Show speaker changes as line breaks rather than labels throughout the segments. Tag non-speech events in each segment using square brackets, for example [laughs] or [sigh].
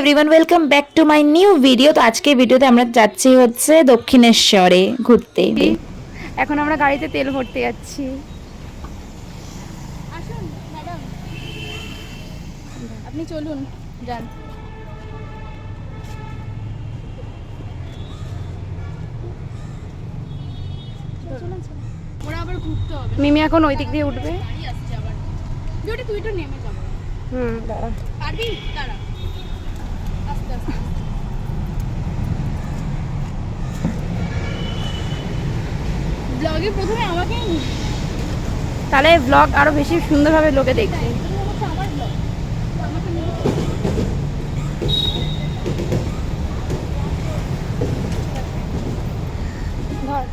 Everyone welcome back to my new video তো আজকে ভিডিওতে আমরা যাচ্ছি হচ্ছে দক্ষিণেশ্বরে ঘুরতে।
এখন আমরা গাড়িতে তেল ভরতে যাচ্ছি।
আসুন ম্যাডাম। আপনি চলুন যান। ওরা আবার ঘুরতে হবে।
মিমি এখন ওই দিক দিয়ে উঠবে।
গাড়ি আসছে আবার। তুই একটু নেমে যাব।
হুম দাঁড়া।
পারবি? দাঁড়া। ব্লগে প্রথমে আমাকেই নিবি
তাহলে ব্লগ আরও বেশি সুন্দরভাবে লোকে দেখবে।
আমাকে
ধর।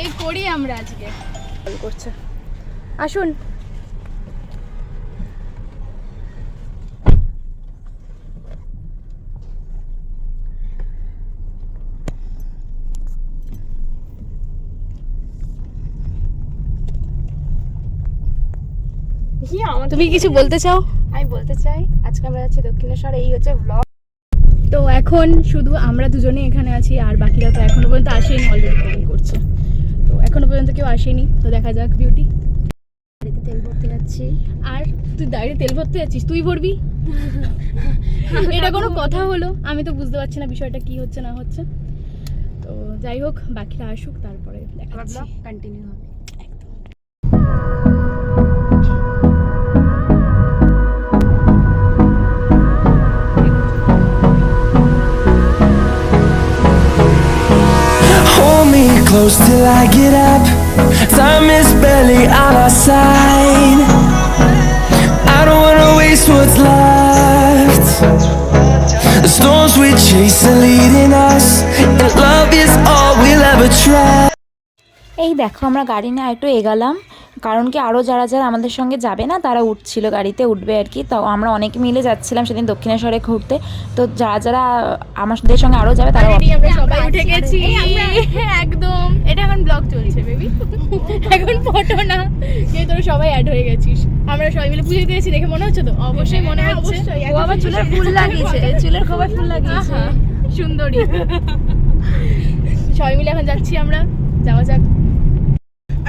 এই করি আমরা আজকে।
করছে। আসুন। তুমি কিছু বলতে চাও? আমি বলতে চাই আজকে আমরা যাচ্ছি দক্ষিণেশ্বর এই হচ্ছে ব্লগ
তো এখন শুধু আমরা দুজনেই এখানে আছি আর বাকিরা তো এখনও পর্যন্ত আসেনি অলরেডি কমেন্ট করছে। তো এখনও পর্যন্ত কেউ আসেনি তো দেখা যাক বিউটি
গাড়িতে তেল ভরতে যাচ্ছি।
আর তুই দাঁড়িয়ে তেল ভরতে যাচ্ছিস তুই ভরবি? [laughs] এটা কোনো কথা হলো? আমি তো বুঝতে পারছি না বিষয়টা কি হচ্ছে না হচ্ছে। তো যাই হোক বাকিরা আসুক তারপরে দেখা
কন্টিনিউ হবে।
Close till I get up. Time is barely on our side. I don't wanna waste what's left. The storms we chase are leading us, and love is all we'll ever try.
এই দেখো আমরা গাড়ি নিয়ে একটু এগালাম কারণ কি আরও যারা যারা আমাদের সঙ্গে যাবে না তারা উঠছিল গাড়িতে উঠবে আর কি। তো আমরা অনেকে মিলে যাচ্ছিলাম সেদিন দক্ষিণেশ্বরে ঘুরতে। তো যারা যারা আমাদের সঙ্গে আরও যাবে তারা
আমরা সবাই উঠে গেছি। [laughs] একদম। এটা এখন ব্লগ চলছে বেবি [laughs] এখন ফটো না। যে তোরা সবাই অ্যাড হয়ে গেছিস। আমরা সবাই মিলে পুজো দিয়েছি দেখে মনে হচ্ছে তো? অবশ্যই মনে হচ্ছে।
ও আবার চুলের [laughs] ফুল লাগিয়েছে। চুলের খোপায় ফুল লাগিয়েছে।
সুন্দরী। সবাই মিলে এখন যাচ্ছি আমরা। যাওয়া যাক।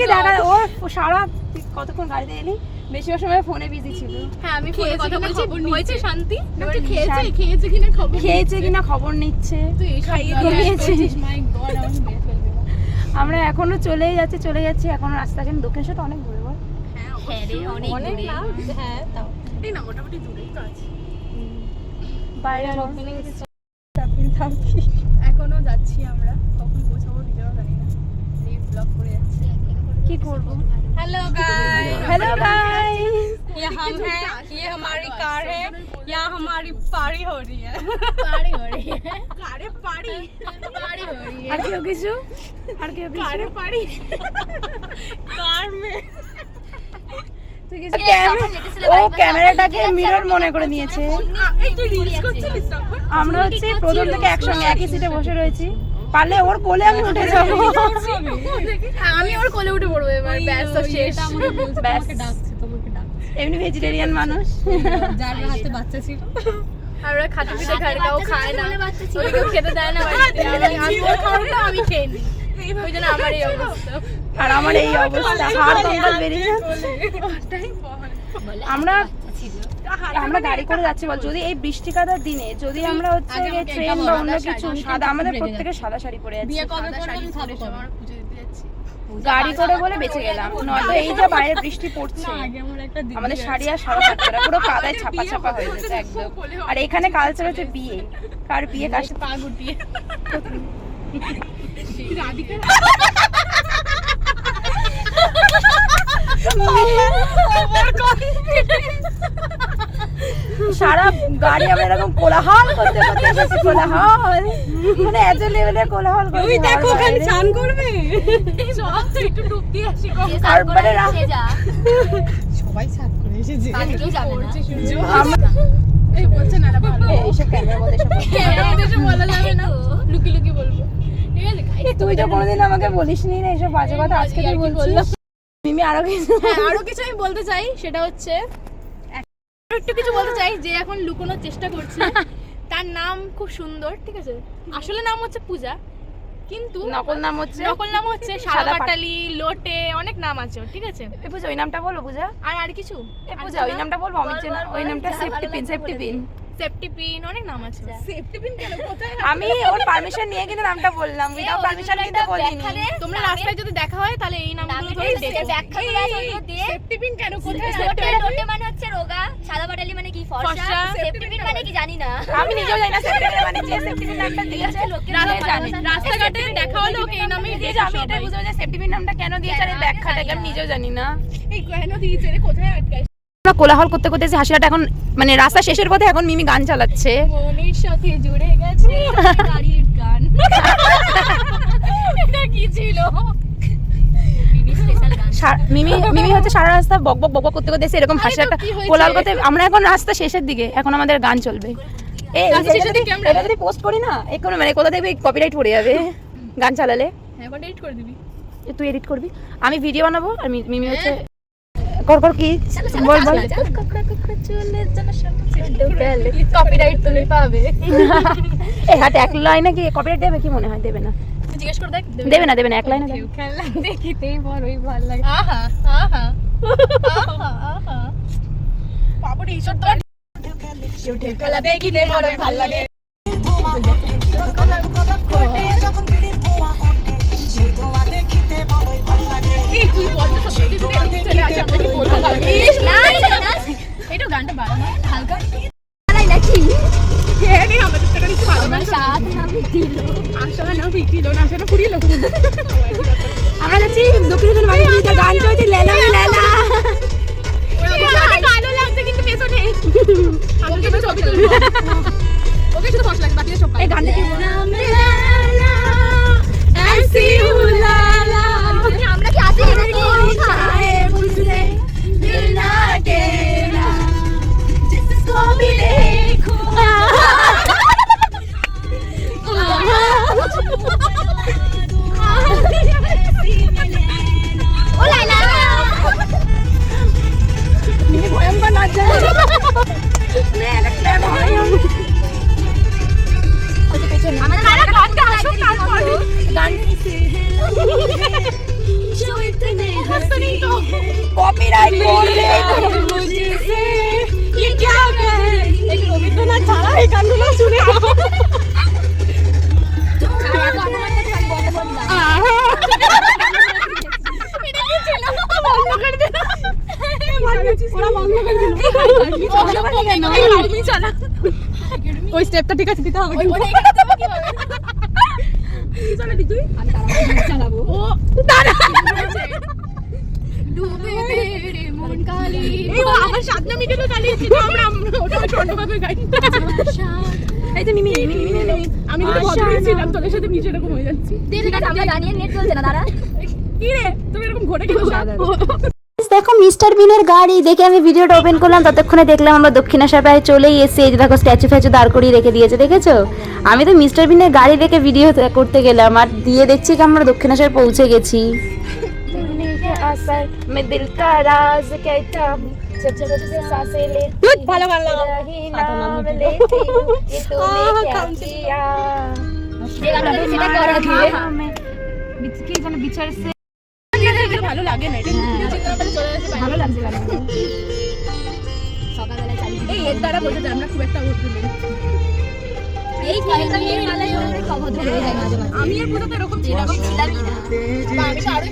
দেখা ও সারা কতক্ষণ গাড়িতে এলি? বেশিরভাগ সময় ফোনে বিজি ছিল।
হ্যাঁ আমি ফোনে কথা বলছি। হয়েছে শান্তি? খেয়েছে খেয়েছে কিনা খবর
খেয়েছে কিনা খবর নিচ্ছে। আমরা এখনও চলেই যাচ্ছি চলে যাচ্ছি। এখনও রাস্তা কেন? দক্ষিণেশ্বরটা অনেক দূরে বল।
হ্যাঁ তাও। এই না মোটামুটি দূরেই তো আছে।
বাইরে
এখনও যাচ্ছি আমরা কখন পৌঁছাবো নিজেরাও জানি না এই ব্লগ করে যাচ্ছি
কি করবো
हेलो गाइस
হ্যালো গাইস
ये हम हैं ये हमारी कार है यहाँ हमारी पारी हो रही है
पारी हो रही है कारे पारी पारी हो रही है
আর কেউ কিছু আর কেউ কিছু
कारे पारी
कार में
তুই কিছু ক্যামেরা ও ক্যামেরাটাকে মিরর মনে করে নিয়েছে
একটু রিলস করছিলিস তখন
আমরা হচ্ছে প্রথম থেকে একসঙ্গে একই সিটে বসে রয়েছি পারলে ওর কোলে আমি উঠে যাব।
আমি ওর কোলে উঠে পড়ব এবার ব্যাস তো শেষ।
ব্যাস। এমনি ভেজিটেরিয়ান মানুষ। [laughs]
যার হাতে বাচ্চা ছিল।
আর ওরা খাতে পিঠে খায় কেউ খায় না। ওরা কেউ খেতে দেয় না আমি- ওর খেয়ে নিই। ওই জন্য আমার এই অবস্থা।
আর আমার এই অবস্থা হাড় কঙ্কাল বেরিয়ে যাচ্ছে। আমরা আমরা গাড়ি করে যাচ্ছি বল যদি এই বৃষ্টি কাদার দিনে যদি আমরা হচ্ছে ট্রেন বা অন্য কিছু সাদা আমাদের
রেগে
প্রত্যেকের সাদা শাড়ি পরে আছে
বিয়ে কবে করব আমি পুজো দিতে যাচ্ছি।
গাড়ি করে বলে বেঁচে গেলাম। নয়তো এই যে বাইরে বৃষ্টি পড়ছে। আমাদের শাড়ি আর সারা থাকতো না পুরো কাদায় ছাপা ছাপা হয়ে যেত একদম। আর এখানে কালচার হচ্ছে বিয়ে। কার বিয়ে কার
পা গুটিয়ে। [laughs] রাধিকা
সারা গাড়ি আমরা এরকম কোলাহল করতে করতে এসেছি কোলাহল। মানে এত লেভেলের কোলাহল
ওই দেখো ওখানে চান করবে?
সব একটু ডুব দিয়ে আসি
মানে রা-
সবাই ছাদ করে এসেছে।
আমরা-
এই বলছে না না ভালো।
এইসব এসব বলছি।
বলা যাবে না। লুকি লুকি বলব। ঠিক আছে guys,
তুই তো কোনোদিন আমাকে বলিস নি না এইসব বাজে কথা। আজকে তুই বলছিস? মিমি আরও কিছু
হ্যাঁ আরও কিছু আমি বলতে চাই সেটা হচ্ছে একটু কিছু বলতে চাই যে এখন লুকোনোর চেষ্টা করছে। [laughs] তার নাম খুব সুন্দর ঠিক আছে? আসলে নাম হচ্ছে পূজা কিন্তু
নকল নাম হচ্ছে
নকল নাম হচ্ছে
সাদা
পাটালি লোটে অনেক নাম আছে ঠিক আছে?
এ পূজা ওই নামটা বলো পূজা।
আর আর কিছু?
এ পূজা ওই নামটা বলব আমি চেনা ওই নামটা safety pin safety pin
safety pin অনেক নাম আছে। সেফটি পিন কেন? কোথায়
আমি ওর পারমিশন নিয়ে কিন্তু নামটা বললাম। উইদাউট পারমিশন কিন্তু বলিনি।
তোমরা রাস্তায় যদি দেখা হয় তাহলে এই নামগুলো ধরে ডেকে সেফটি পিন কেন? কোথায়
মানে হচ্ছে রোগা। সাদা পাটালি মানে কি? ফর্সা। সেফটি পিন মানে কি জানি না।
আমি নিজেও জানি না সেফটি পিন মানে যে সেফটি পিন নামটা দিয়েছে
রাস্তা-
জানে।
রাস্তাঘাটে দেখা হলো ওকে এই নামেই
যে আমি এটা। বুঝব যে সেফটি পিন নামটা কেন দিয়েছে আর আমি নিজেও জানি না।
এই কেন দিয়েছে? রে কোথায় আটকায়?
আমরা কোলাহল করতে করতে হাসিরাটা এখন মানে রাস্তা শেষের পথে এখন মিমি গান চালাচ্ছে।
মনের সাথে জুড়ে গেছে গাড়ির গান। এটা কি ছিল?
মিমি মিমি হচ্ছে সারা রাস্তা বক বক বক করতে করতে এসে এরকম হাসি একটা
কি
কোলাহল করতে আমরা এখন রাস্তা শেষের দিকে এখন আমাদের গান চলবে। এই এটা যদি পোস্ট করি না এখন মানে কোথা দেখবি কপিরাইট পড়ে যাবে? গান চালালে?
এখন এডিট করে দিবি।
তুই এডিট করবি? আমি ভিডিও বানাবো আর মিমি হচ্ছে কর কর কি? বল বল।
কপিরাইট তুমি পাবে। [laughs]
এই হাতে এক লাইনে কি কপিরাইট দেবে? কি মনে হয়? দেবে না।
জিজ্ঞেস করে দেখ।
দেবে না। দেবে না এক লাইনে
খেলা দেখিতেই বড়ই ভালো লাগে।
আহা আহা আহা বাবুরে তো বড় ভালো লাগে। কি বলব ইস, গানটা বাড়ানো হালকা
আমরা যাচ্ছি দক্ষিণ গান চলছে লেলা লেলা
ভালো লাগছে কিন্তু পেছনে আমি শুধু ছবি তুলবো ওকে শুধু ফস লাগবে বাকি সব
এই গানটা কি বল?
আমরা
কপিরাইট করবে।
রবীন্দ্রনাথ ছাড়া এই গানগুলো শুনে ওই স্টেপটা ঠিক আছে দিতে হবে তুই চালাবো। ও
ডুবে রে মন কালি
এই ও আবার সাত না মিনিটও চালিয়েছি তো আমরা আমরা ওটা স্বর্ণভাবে গাই।
এই যে মিমি মিমি মিমি মিমি।
আমি কিন্তু ভদ্রই ছিলাম তোদের সাথে নিচে এরকম হয়ে যাচ্ছি।
আমরা জানিয়ে নেট চলছে না দাঁড়া।
কি রে? তুমি এরকম ঘটে
দেখো মিস্টার বিনের গাড়ি দেখে আমি ভিডিওটা ওপেন করলাম ততক্ষণে দেখলাম আমরা দক্ষিণেশ্বর প্রায় চলেই এসে এই যে দেখো স্ট্যাচু ফ্যাচু দাঁড় করিয়ে রেখে দিয়েছে দেখেছ? আমি তো মিস্টার বিনের গাড়ি দেখে ভিডিও করতে গেলাম আর দিয়ে দেখছি কি আমরা দক্ষিণাশায় পৌঁছে গেছি।
मैं दिल का राज कहता हूँ जब जब तुझसे सांसें लेती हूँ,
ভালো ভালো
ही नाम लेती हूँ कि तूने क्या किया
যে গানটা বলছি সেটা করা দিয়ে
हमें बिच- কে যেন বিচার সে
ভালো লাগে না এটা
ভালো লাগছে গানটা।
সকালে
এই এর দ্বারা বোঝা যায় আমরা খুব একটা ভদ্র নই।
এই কয়েকটা মেয়ের মালায় ওরা অভদ্র হয়ে যায় মাঝে মাঝে
আমি আর কোথাও তো এরকম ছিলাম
এরকম ছিলামই না
বা আমি তো আরোই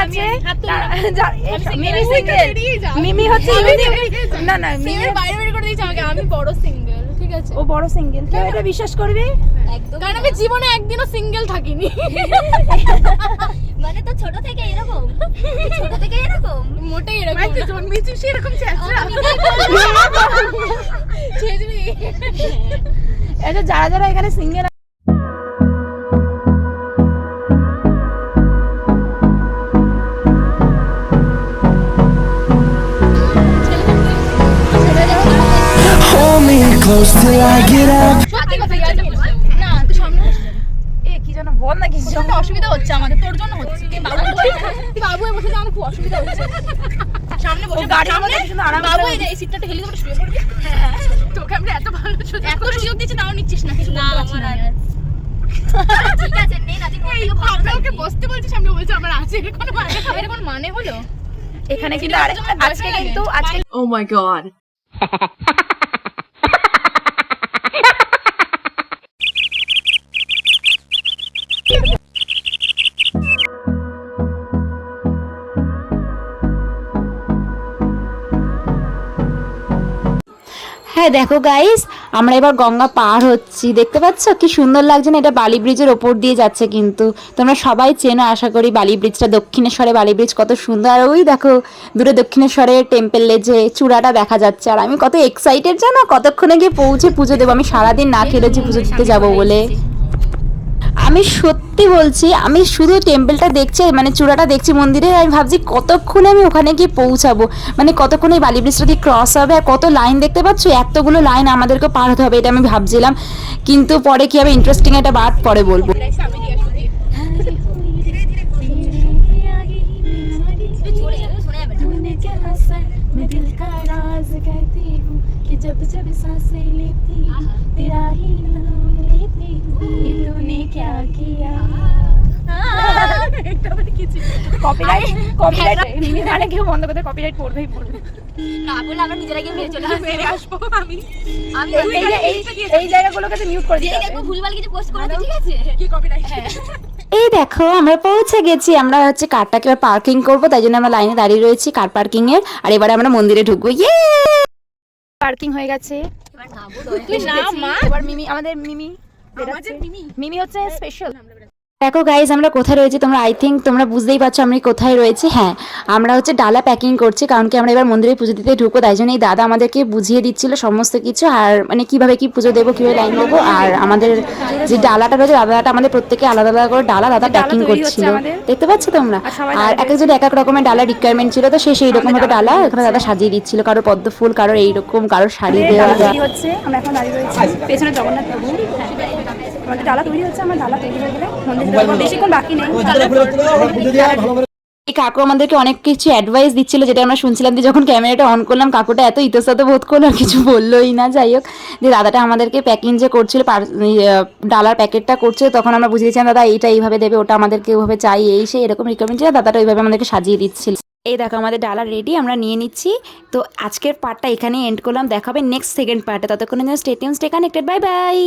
আছে? মিমি সিঙ্গেল মিমি হচ্ছে না না মিমি
বাইরে বের করে দিয়েছে আমাকে। আমি বড় সিঙ্গেল ঠিক আছে?
ও বড় সিঙ্গেল কেউ এটা বিশ্বাস করবে?
একদম
কারণ আমি জীবনে একদিনও সিঙ্গেল থাকিনি। [laughs]
মানে তো ছোট থেকে এরকম। ছোট থেকে এরকম।
মোটেই এরকম তুই জন্মেছিস সেরকম
তাই [laughs]
এটা যারা যারা এখানে
single close till I get up.
না তুই সামনে
এ কি যেন বল না কিছু
প্রচণ্ড অসুবিধা হচ্ছে আমাদের তোর জন্য হচ্ছে। তুই বাবু তুই বাবু হয়ে বসে আমার খুব অসুবিধা হচ্ছে। সামনে বসে
ও
সামনে বাবু এই যে এই সিটটা ঠেলে শুয়ে পড়বি। তোকে আমরা এত ভালো এত সুযোগ দিচ্ছি তাও নিচ্ছিস না কিছু বলতে পারছি না।
ঠিক আছে নে না তুই
ওকে বসতে বলছি সামনে বলছে আমার আছে এর কোনো মানে এর কোনো মানে হলো?
এখানে কিন্তু আজকে কিন্তু আজকে
Oh my god. [laughs]
হ্যাঁ দেখো গাইস আমরা এবার গঙ্গা পার হচ্ছি। দেখতে পাচ্ছ? কি সুন্দর লাগছে না, এটা বালি ব্রিজের ওপর দিয়ে যাচ্ছে কিন্তু। তোমরা সবাই চেনো, আশা করি বালি ব্রিজটা দক্ষিণেশ্বরে বালি ব্রিজ কত সুন্দর। আর ওই দেখো, দূরে দক্ষিণেশ্বরের টেম্পেলে যে চূড়াটা দেখা যাচ্ছে। আর আমি কত এক্সাইটেড জানো? কতক্ষণে গিয়ে পৌঁছে পুজো দেবো? আমি সারাদিন না খেলেছি পুজো দিতে যাব বলে। আমি সত্যি বলছি আমি শুধু টেম্পলটা দেখছি মানে চূড়াটা দেখছি মন্দিরে আমি ভাবছি কতক্ষণে আমি ওখানে গিয়ে পৌঁছাবো মানে কতক্ষণে এই বালি ব্রিজটা দিয়ে ক্রস হবে আর কত লাইন দেখতে পাচ্ছ এতগুলো লাইন আমাদেরকে পার হতে হবে এটা আমি ভাবছিলাম কিন্তু পরে কি হবে ইন্টারেস্টিং একটা বাট পরে বলবো
তুই চলে যাবে শোনা যাবে না
मैं दिल का राज कहती हूँ कि जब जब सांसें लेती हूँ तेरा ही नाम लेती हूँ ये तूने क्या किया কপিরাইট কপিরাইট মিমি মানে কেউ বন্ধ করতে কপিরাইট পড়বেই পড়বে
না বলে আমরা নিজেরা গিয়ে মেরে চলে আসবো
আমি
আমি
এই এই যে- এই এই জায়গাগুলোকে তো মিউট করে
যদি
দিতে
দেখবো
হবে
ভুলভাল কিছু পোস্ট করে দিই, ঠিক আছে
কি কপিরাইট [laughs]
এই দেখো আমরা পৌঁছে গেছি আমরা হচ্ছে কারটাকে এবার পার্কিং করবো তাই জন্য আমরা লাইনে দাঁড়িয়ে রয়েছি কার পার্কিং এর আর এবারে আমরা মন্দিরে ঢুকবো ইয়ে
পার্কিং হয়ে গেছে
এবার না বলো
তুই না মা
এবার মিমি আমাদের মিমি
আমাদের
বেরাচ্ছে।
মিমি।
মিমি হচ্ছে স্পেশাল
দেখো গাইজ আমরা কোথায় রয়েছি তোমরা আই থিঙ্ক তোমরা বুঝতেই পারছ আমি কোথায় রয়েছি। হ্যাঁ আমরা হচ্ছে ডালা প্যাকিং করছি কারণ কি আমরা এবার মন্দিরে পুজো দিতে ঢুকবো তাই জন্য এই দাদা আমাদেরকে বুঝিয়ে দিচ্ছিল সমস্ত কিছু আর মানে কীভাবে কি পুজো দেবো কীভাবে লাইন দেবো আর আমাদের যে ডালাটা রয়েছে দাদাটা আমাদের প্রত্যেকে আলাদা আলাদা করে ডালা দাদা প্যাকিং করছিল। দেখতে পাচ্ছ তোমরা?
আর
এক একজন এক এক রকমের ডালা রিকোয়ারমেন্ট ছিল তো সে সেই রকম ভাবে ডালা এখানে দাদা সাজিয়ে দিচ্ছিল কারোর পদ্ম ফুল কারোর এইরকম কারোর শাড়ি দেওয়া।
হচ্ছে আমরা এখন দাঁড়িয়ে রয়েছি পেছনে জগন্নাথ প্রভু আমাদের ডালা তৈরি হচ্ছে আমার ডালা তৈরি হয়ে গেলে মন্দির বেশিক্ষণ বাকি নেই।
এই কাকু আমাদেরকে অনেক কিছু অ্যাডভাইস দিচ্ছিল যেটা আমরা শুনছিলাম যে যখন ক্যামেরাটা অন করলাম কাকুটা এত ইতস্তত বোধ করল আর কিছু বললোই না। যাই হোক যে দাদাটা আমাদেরকে প্যাকিং যে করছিল পার- ডালার প্যাকেটটা করছে তখন আমরা বুঝে দিয়েছিলাম দাদা এইটা এইভাবে দেবে ওটা আমাদেরকে ওইভাবে চাই এই সেই এরকম রিকোয়ারমেন্ট ছিল। দাদাটা ওইভাবে আমাদেরকে সাজিয়ে দিচ্ছিল। এই দেখো আমাদের ডালা রেডি আমরা নিয়ে নিচ্ছি। তো আজকের পার্টটা এখানে এন্ড করলাম। দেখাবে নেক্সট সেকেন্ড পার্টে ততক্ষণে যেন স্টেটিয়াম স্টে কানেক্টেড বাই বাই